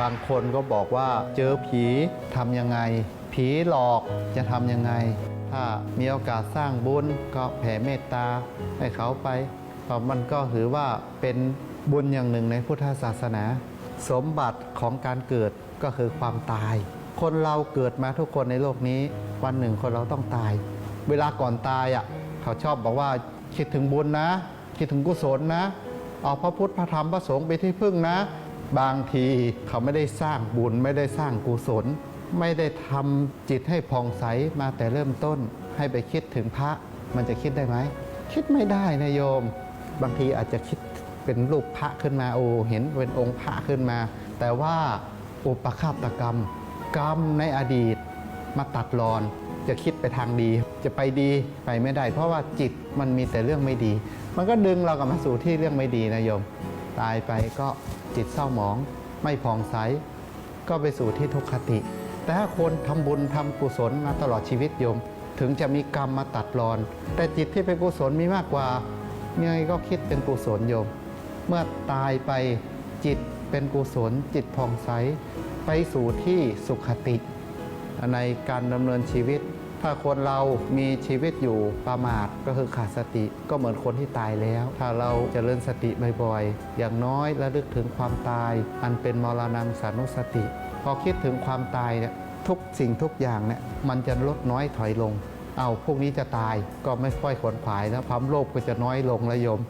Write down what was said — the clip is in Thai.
บางคนก็บอกว่าเจอผีทำยังไง ผีหลอกจะทำยังไง ถ้ามีโอกาสสร้างบุญก็แผ่เมตตาให้เขาไปเพราะมันก็ถือว่าเป็นบุญอย่างหนึ่งในพุทธศาสนา สมบัติของการเกิดก็คือความตาย คนเราเกิดมาทุกคนในโลกนี้ วันหนึ่งคนเราต้องตาย เวลาก่อนตายอะเขาชอบบอกว่าคิดถึงบุญนะ คิดถึงกุศลนะ เอาพระพุทธพระธรรมพระสงฆ์ไปที่พึ่งนะ บางทีเขาไม่ได้สร้างบุญไม่ได้สร้างกุศล ไม่ได้ทำจิตให้ผ่องใสมาแต่เริ่มต้น ให้ไปคิดถึงพระมันจะคิดได้ไหม คิดไม่ได้นะโยม บางทีอาจจะคิดเป็นรูปพระขึ้นมาโอ้เห็นเป็นองค์พระขึ้นมา แต่ว่าอุปคาตกรรม กรรมในอดีตมาตัดรอนจะคิดไปทางดี จะไปดีไปไม่ได้ เพราะว่าจิตมันมีแต่เรื่องไม่ดี มันก็ดึงเรากลับมาสู่ที่เรื่องไม่ดีนะโยม ตายไปก็จิตเศร้าหมอง ไม่ผ่องใส ก็ไปสู่ที่ทุกขติ แต่ถ้าคนทำบุญทำกุศลมาตลอดชีวิตโยม ถึงจะมีกรรมมาตัดรอน แต่จิตที่เป็นกุศลมีมากกว่ายังไงก็คิดเป็นกุศลโยม เมื่อตายไปจิตเป็นกุศล จิตผ่องใส ไปสู่ที่สุขติ ในการดำเนินชีวิต ถ้าคนเรามีชีวิตอยู่ประมาทก็คือขาดสติก็เหมือนคนที่ตายแล้ว ถ้าเราจเจริญสติบ่อยๆ อย่างน้อยระลึกถึงความตาย อันเป็นมรณงสานุสติ พอคิดถึงความตายเนี่ยทุกสิ่งทุกอย่างเนี่ยมันจะลดน้อยถอยลง เอาพวกนี้จะตายก็ไม่ค่อยขวนขวายแล้วความโลภก็จะน้อยลงและโยม